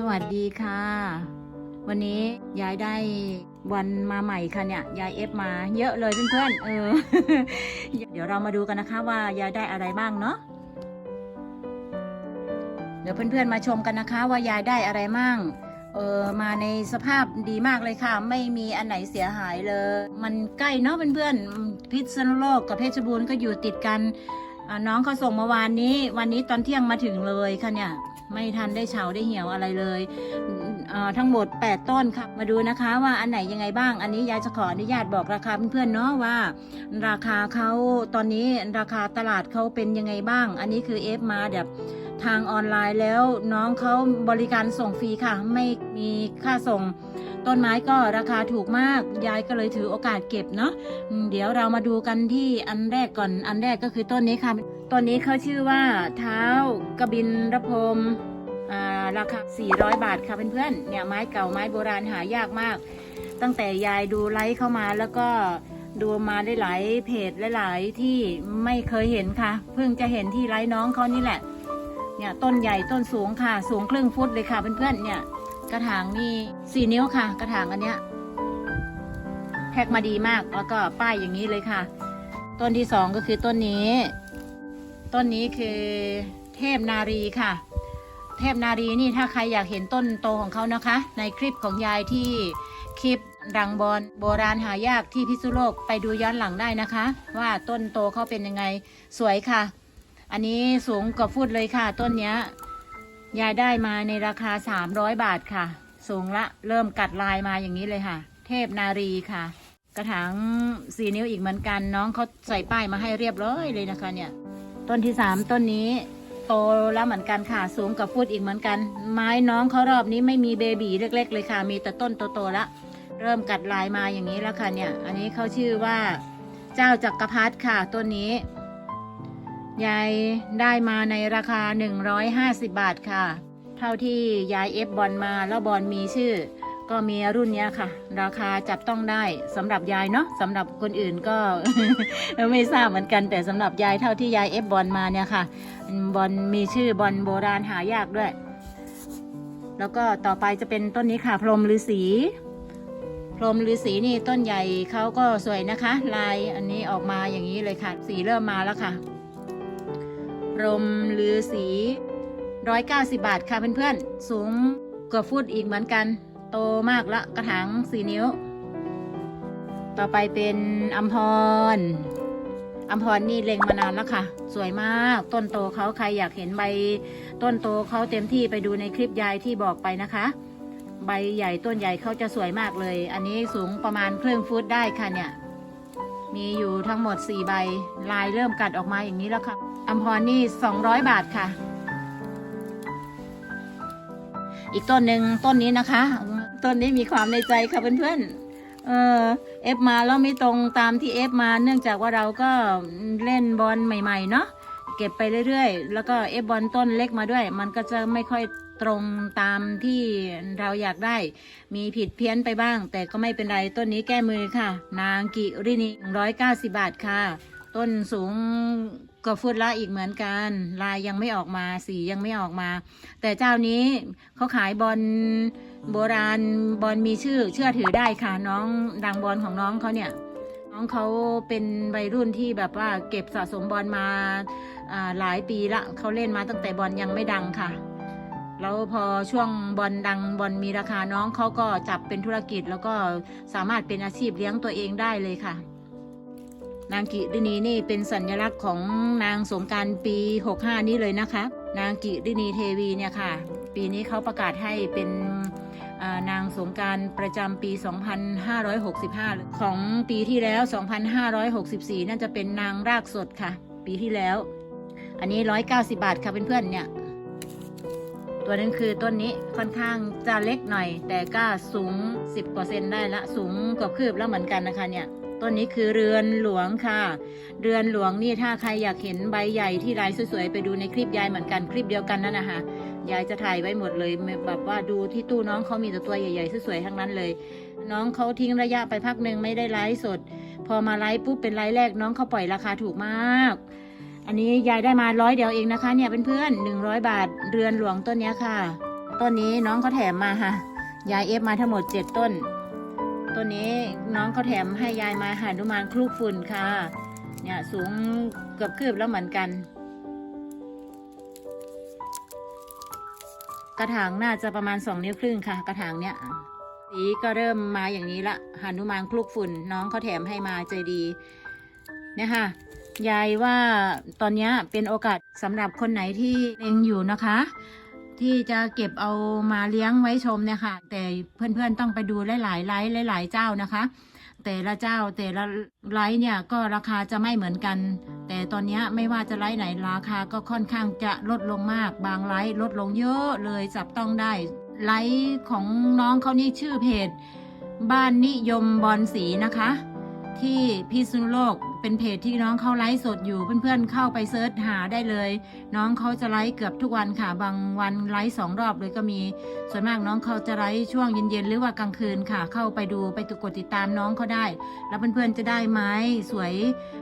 สวัสดีค่ะ วันนี้ยายได้วันมาใหม่ค่ะเนี่ยยายเอฟมาเยอะเลยเพื่อนๆเออ เดี๋ยวเรามาดูกันนะคะว่ายายได้อะไรบ้างเนาะเดี๋ยวเพื่อนๆมาชมกันนะคะ ว่ายายได้อะไรมั่งเออมาในสภาพดีมากเลยค่ะ ไม่มีอันไหนเสียหายเลย มันใกล้เนาะเพื่อนๆพิษณุโลกกับเพชรบูรณ์ก็อยู่ติดกันน้องเขาส่งมื่อวานนี้ วันนี้ตอนเที่ยงมาถึงเลยค่ะเนี่ย ไม่ทันได้เฉาได้เหี่ยวอะไรเลยเทั้งหมด 8 ต้นค่ะ มาดูนะคะว่าอันไหนยังไงบ้าง อันนี้ยายจะขออนุญาตบอกราคาเพื่อนๆเนาะว่า ราคาเขาตอนนี้ราคาตลาดเขาเป็นยังไงบ้าง อันนี้คือเอฟมาแบบทางออนไลน์แล้วน้องเขาบริการส่งฟรีค่ะ ไม่มีค่าส่ง ต้นไม้ก็ราคาถูกมาก ยายก็เลยถือโอกาสเก็บเนาะเดี๋ยวเรามาดูกันที่อันแรกก่อน อันแรกก็คือต้นนี้ค่ะ ต้นนี้เขาชื่อว่าเท้ากบินระพรมอ่าราคา 400 บาทค่ะเพื่อนๆ เนี่ยไม้เก่าไม้โบราณหายากมาก ตั้งแต่ยายดูไลฟ์เข้ามาแล้วก็ดูมาได้หลายเพจหลายๆที่ไม่เคยเห็นค่ะ เพิ่งจะเห็นที่ไลฟ์น้องเขานี่แหละ เนี่ยต้นใหญ่ต้นสูงค่ะ สูงครึ่งฟุตเลยค่ะเพื่อนๆ เนี่ย กระถางนี่สี่นิ้วค่ะ กระถางอันเนี้ยแพ็กมาดีมากแล้วก็ป้ายอย่างนี้เลยค่ะ ต้นที่สองก็คือต้นนี้ ต้นนี้คือเทพนารีค่ะ เทพนารีนี่ถ้าใครอยากเห็นต้นโตของเขานะคะ ในคลิปของยายที่คลิปดังบอลโบราณหายากที่พิษณุโลกไปดูย้อนหลังได้นะคะ ว่าต้นโตเขาเป็นยังไงสวยค่ะ อันนี้สูงกว่าฟุตเลยค่ะ ต้นเนี้ย ยายได้มาในราคา 300 บาทค่ะ สูงละเริ่มกัดลายมาอย่างนี้เลยค่ะ เทพนารีค่ะ กระถางสี่นิ้วอีกเหมือนกันน้องเขาใส่ป้ายมาให้เรียบร้อยเลยนะคะเนี่ย ต้นที่สามต้นนี้โตแล้วเหมือนกันค่ะ สูงกับฟุตอีกเหมือนกัน ไม้น้องเขารอบนี้ไม่มีเบบีเล็ก ๆ เลยค่ะ มีแต่ต้นโตๆละ เริ่มกัดลายมาอย่างนี้แล้วค่ะเนี่ย อันนี้เขาชื่อว่า เจ้าจักรพรรดิค่ะต้นนี้ ยายได้มาในราคา 150 บาทค่ะ เท่าที่ยายเอฟบอลมาแล้วบอลมีชื่อ ก็มีรุ่นนี้ค่ะ ราคาจับต้องได้สำหรับยายเนาะสำหรับคนอื่นก็ ไม่ทราบเหมือนกันแต่สำหรับยายเท่าที่ยายเอฟบอลมาเนี่ยค่ะ บอลมีชื่อบอลโบราณหายากด้วย แล้วก็ต่อไปจะเป็นต้นนี้ค่ะ พรมฤาษีพรมฤาษีนี่ต้นใหญ่เขาก็สวยนะคะ ลายอันนี้ออกมาอย่างนี้เลยค่ะ สีเริ่มมาแล้วค่ะ รหมฤาษีร้อยเก้าสิบาทค่ะเพื่อนๆ สูงกว่าฟุตอีกเหมือนกัน โตมากละกระถางสี่นิ้ว ต่อไปเป็นอัมพรอัมพรนี่เล็งมานานแล้วค่ะ สวยมากต้นโตเขาใครอยากเห็นใบ ต้นโตเขาเต็มที่ไปดูในคลิปยายที่บอกไปนะคะ ใบใหญ่ต้นใหญ่เขาจะสวยมากเลย อันนี้สูงประมาณครึ่งฟุตได้ค่ะเนี่ย มีอยู่ทั้งหมด 4 ใบ ลายเริ่มกัดออกมาอย่างนี้แล้วค่ะ อัมพรนี่ 200 บาทค่ะ อีกต้นหนึ่งต้นนี้นะคะ ต้นนี้มีความในใจค่ะเพื่อนๆ เออเอฟมาแล้วไม่ตรงตามที่เอฟมา เนื่องจากว่าเราก็เล่นบอลใหม่ ๆ เนาะ เก็บไปเรื่อยๆ แล้วก็เอฟบอลต้นเล็กมาด้วย มันก็จะไม่ค่อย ตรงตามที่เราอยากได้ มีผิดเพี้ยนไปบ้าง แต่ก็ไม่เป็นไรต้นนี้แก้มือค่ะ นางกิรินีร้อยเก้าสิบาทค่ะ ต้นสูงกว่าฟุตละอีกเหมือนกัน ลายยังไม่ออกมาสียังไม่ออกมา แต่เจ้านี้เขาขายบอลโบราณบอลมีชื่อเชื่อถือได้ค่ะ น้องดังบอลของน้องเขาเนี่ย น้องเขาเป็นวัยรุ่นที่แบบว่าเก็บสะสมบอลมาหลายปีละเขาเล่นมาตั้งแต่บอลยังไม่ดังค่ะ แล้วพอช่วงบอลดังบอลมีราคาน้องเขาก็จับเป็นธุรกิจ แล้วก็สามารถเป็นอาชีพเลี้ยงตัวเองได้เลยค่ะ นางกิรินีนี่เป็นสัญลักษณ์ของนางสงการปี 65 นี้เลยนะคะ นางกิรินีเทวีเนี่ยค่ะ ปีนี้เขาประกาศให้เป็นนางสงการประจำปี 2565 ของปีที่แล้ว 2564 น่าจะเป็นนางรากสดค่ะ ปีที่แล้ว อันนี้ 190 บาทค่ะเพื่อนๆเนี่ย ตัวนั้นคือต้นนี้ค่อนข้างจะเล็กหน่อย แต่ก็สูง 10%ได้ละสูงเกับคืบแล้วเหมือนกันนะคะเนี่ยต้นนี้คือเรือนหลวงค่ะ เรือนหลวงนี่ถ้าใครอยากเห็นใบใหญ่ที่ลายสวยๆ ไปดูในคลิปยายเหมือนกันคลิปเดียวกันนั่นนะคะยายจะถ่ายไว้หมดเลยแบบว่าดูที่ตู้น้องเขามีแต่ตัวใหญ่ๆสวยๆทั้งนั้นเลย น้องเขาทิ้งระยะไปพักหนึ่งไม่ได้ไลฟ์สด พอมาไลฟ์ปุ๊บเป็นไลฟ์แรกน้องเขาปล่อยราคาถูกมาก อันนี้ยายได้มาร้อยเดียวเองนะคะ เนี่ยเพื่อนๆหนึ่งร้อยบาทเรือนหลวงต้นนี้ค่ะ ต้นนี้น้องเขาแถมมาค่ะ ยายเอฟมาทั้งหมด7ต้น ต้นนี้น้องเขาแถมให้ยายมาหานุมานคลุกฝุ่นค่ะ เนี่ยสูงเกือบคืบแล้วเหมือนกัน กระถางน่าจะประมาณ2นิ้วครึ่งค่ะ กระถางเนี้ยสีก็เริ่มมาอย่างนี้ละหานุมานคลุกฝุ่น น้องเขาแถมให้มาใจดีเนี่ยค่ะ ยายว่าตอนนี้เป็นโอกาสสำหรับคนไหนที่เล็งอยู่นะคะ ที่จะเก็บเอามาเลี้ยงไว้ชมเนี่ยค่ะ แต่เพื่อนๆต้องไปดูหลายๆไลฟ์หลาย ๆ เจ้านะคะ แต่ละเจ้าแต่ละไลฟ์เนี่ยก็ราคาจะไม่เหมือนกัน แต่ตอนนี้ไม่ว่าจะไลฟ์ไหนราคาก็ค่อนข้างจะลดลงมาก บางไลฟ์ลดลงเยอะเลยจับต้องได้ไลฟ์ของน้องเขานี่ชื่อเพจ บ้านนิยมบอลสีนะคะ ที่พิษณุโลกเป็นเพจที่น้องเขาไลฟ์สดอยู่เพื่อนๆเข้าไปเซิร์ชหาได้เลย น้องเขาจะไลฟ์เกือบทุกวันค่ะ บางวันไลฟ์สองรอบเลยก็มี ส่วนมากน้องเขาจะไลฟ์ช่วงเย็นๆหรือว่ากลางคืนค่ะ เข้าไปดูไปกดติดตามน้องเขาได้ แล้วเพื่อนๆจะได้ไม้สวย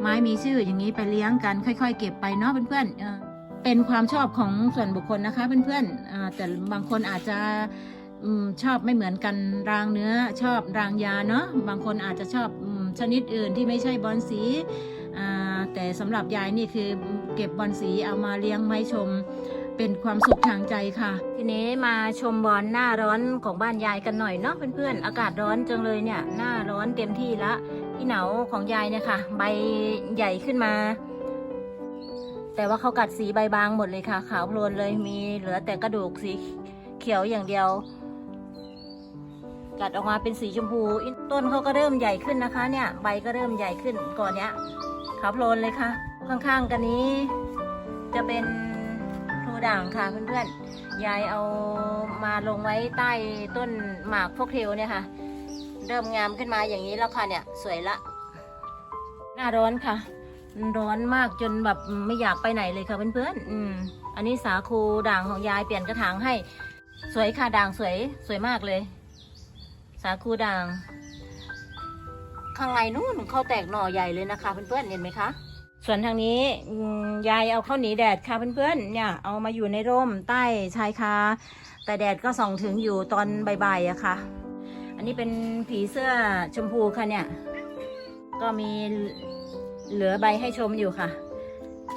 ไม้มีชื่ออย่างนี้ไปเลี้ยงกันค่อย ๆ เก็บไปเนาะเพื่อนๆเเป็นความชอบของส่วนบุคคลนะคะเพื่อนๆอ่าแต่บางคนอาจจะชอบไม่เหมือนกันรางเนื้อชอบรางยาเนาะบางคนอาจจะชอบ ชนิดอื่นที่ไม่ใช่บอลสีแต่สำหรับยายนี่คือเก็บบอลสีเอามาเลี้ยงไว้ชมเป็นความสุขทางใจค่ะ ทีนี้มาชมบอลหน้าร้อนของบ้านยายกันหน่อยเนาะเพื่อนๆอากาศร้อนจังเลยเนี่ย หน้าร้อนเต็มที่ละที่เหนาของยายเนี่ยค่ะ ใบใหญ่ขึ้นมา แต่ว่าเขากัดสีใบบางหมดเลยค่ะ ขาวโพลนเลยมีเหลือแต่กระดูกสีเขียวอย่างเดียว กัดออกมาเป็นสีชมพูต้นเขาก็เริ่มใหญ่ขึ้นนะคะ เนี่ยใบก็เริ่มใหญ่ขึ้นก่อนเนี้ยขาวโพลนเลยค่ะ ข้างๆกันนี้ จะเป็นพลูด่างค่ะเพื่อนๆยายเอามาลงไว้ใต้ต้นหมากพวกเทลเนี่ยค่ะ เริ่มงามขึ้นมาอย่างนี้แล้วค่ะเนี่ยสวยละ หน้าร้อนค่ะ ร้อนมากจนแบบไม่อยากไปไหนเลยค่ะเพื่อนๆอืมอันนี้สาคูด่างของยายเปลี่ยนกระถางให้ สวยค่ะด่างสวยสวยมากเลยาคูด่าง ข้างในนู้นเขาแตกหน่อใหญ่เลยนะคะเพื่อนๆเห็นไหมคะส่วนทางนี้อืมยายเอาเข้าวหนีแดดค่ะเพื่อนๆเนี่ยเอามาอยู่ในร่มใต้ชายคาแต่แดดก็ส่องถึงอยู่ตอนบ่ายๆอะค่ะ อันนี้เป็นผีเสื้อชมพูค่ะเนี่ย ก็มีเหลือใบให้ชมอยู่ค่ะ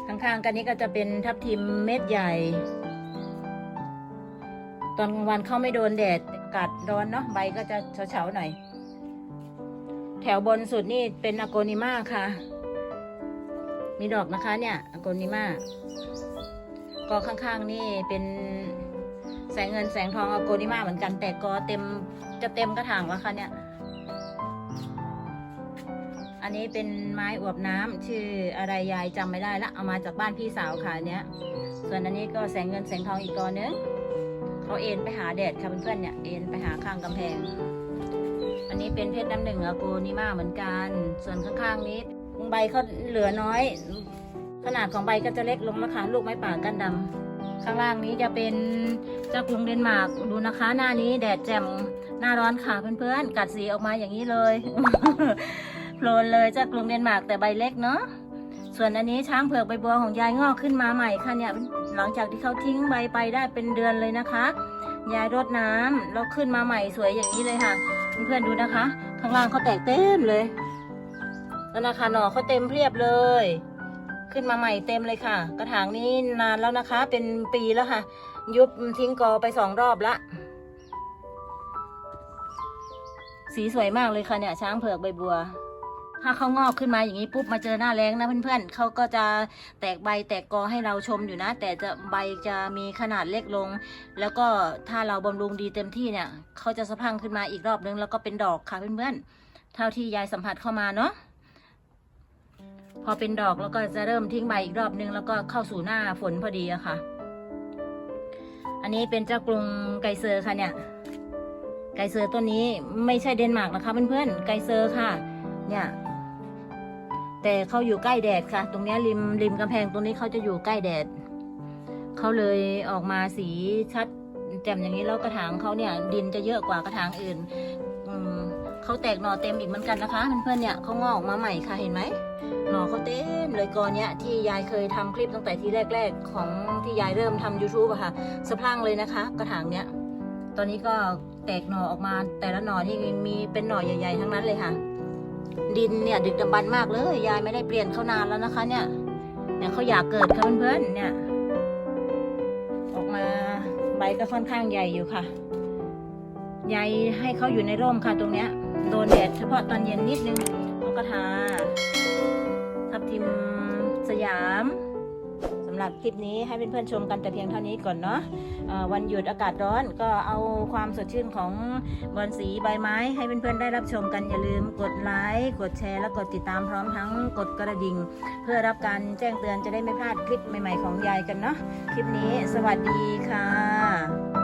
ข้างๆกันนี้ก็จะเป็นทับทิมเม็ดใหญ่ ตอนกลางวันเข้าไม่โดนแดดอา กาศร้อนเนาะใบก็จะเฉาๆหน่อย แถวบนสุดนี่เป็นอโกนิมาค่ะ มีดอกนะคะเนี่ยอโกนิมาก็ข้างๆนี่เป็นแสงเงินแสงทองอโกนิมาเหมือนกัน แต่ก็เต็มจะเต็มกระถางแล้วค่ะเนี่ย อันนี้เป็นไม้อวบน้ำชื่ออะไรยายจำไม่ได้ละเอามาจากบ้านพี่สาวค่ะเนี้ยส่วนอันนี้ก็แสงเงินแสงทองอีกกอนึง เขาเอ็นไปหาแดดค่ะเพื่อนๆเนี่ยเอ็นไปหาข้างกำแพง อันนี้เป็นเพชรน้ำหนึ่งอะโกนิมาเหมือนกัน ส่วนข้างๆนี้ใบเขาเหลือน้อย ขนาดของใบก็จะเล็กลงนะคะลูกไม้ป่ากันดำข้างล่างนี้จะเป็นเจ้ากรุงเดนมาร์กดูนะคะ หน้านี้แดดแจ่มหน้าร้อนค่ะเพื่อนๆกัดสีออกมาอย่างนี้เลยโพลนเลยเจ้ากรุงเดนมาร์กแต่ใบเล็กเนาะ ส่วนอันนี้ช้างเผือกใบบัวของยายงอกขึ้นมาใหม่ค่ะเนี่ยหลังจากที่เขาทิ้งใบไปได้เป็นเดือนเลยนะคะ ยายรดน้ำแล้วขึ้นมาใหม่สวยอย่างนี้เลยค่ะเพื่อนๆดูนะคะ ข้างล่างเขาแตกเต็มเลยแล้วนะคะหน่อเขาเต็มเพียบเลย ขึ้นมาใหม่เต็มเลยค่ะ กระถางนี้นานแล้วนะคะ เป็นปีแล้วค่ะ ยุบทิ้งกอไปสองรอบละสีสวยมากเลยค่ะเนี่ยช้างเผือกใบบัว ถ้าเขางอกขึ้นมาอย่างนี้ปุ๊บมาเจอหน้าแรงนะเพื่อนๆเขาก็จะแตกใบแตกกอให้เราชมอยู่นะ แต่จะใบจะมีขนาดเล็กลง แล้วก็ถ้าเราบำรุงดีเต็มที่เนี่ยเขาจะสะพังขึ้นมาอีกรอบนึงแล้วก็เป็นดอกค่ะเพื่อนๆเท่าที่ยายสัมผัสเข้ามาเนาะพอเป็นดอกแล้วก็จะเริ่มทิ้งใบอีกรอบนึงแล้วก็เข้าสู่หน้าฝนพอดีอะค่ะ อันนี้เป็นเจ้ากรุงไกเซอร์ค่ะเนี่ยไกเซอร์ตัวนี้ไม่ใช่เดนมาร์กนะคะเพื่อนๆไกเซอร์ค่ะ เนี่ย แต่เขาอยู่ใกล้แดดค่ะ ตรงนี้ริมริมกำแพงตรงนี้เขาจะอยู่ใกล้แดดเขาเลยออกมาสีชัดแจ่มอย่างนี้แล้วกระถางเขาเนี่ยดินจะเยอะกว่ากระถางอื่นเขาแตกหน่อเต็มอีกเหมือนกันนะคะเพื่อนๆเนี่ยเขางอกออกมาใหม่ค่ะเห็นไหมหน่อเขาเต็มเลยกอเนี้ยที่ยายเคยทำคลิปตั้งแต่ที่แรก ๆ ของที่ยายเริ่มทำ YouTube อะค่ะสะพรั่งเลยนะคะ กระถางเนี้ยตอนนี้ก็แตกหน่อออกมาแต่ละหน่อที่มีเป็นหน่อใหญ่ ๆ ทั้งนั้นเลยค่ะ ดินเนี่ยดึกดำบรรพ์มากเลย ยายไม่ได้เปลี่ยนเขานานแล้วนะคะ เนี่ยเนี่ยเขาอยากเกิดค่ะเพื่อนๆเนี่ย ออกมาใบก็ค่อนข้างใหญ่อยู่ค่ะยายให้เขาอยู่ในร่มค่ะตรงเนี้ย โดนแดดเฉพาะตอนเย็นนิดนึงแล้วก็ทาทับทิมสยาม หรับคลิปนี้ให้เพื่อนๆชมกันแต่เพียงเท่านี้ก่อนเนาะวันหยุดอากาศร้อนก็เอาความสดชื่นของบอนสีใบไม้ ให้เพื่อนๆได้รับชมกันอย่าลืมกดไลค์กดแชร์และกดติดตามพร้อมทั้งกดกระดิ่ง เพื่อรับการแจ้งเตือนจะได้ไม่พลาดคลิปใหม่ๆของยายกันเนาะคลิปนี้สวัสดีค่ะ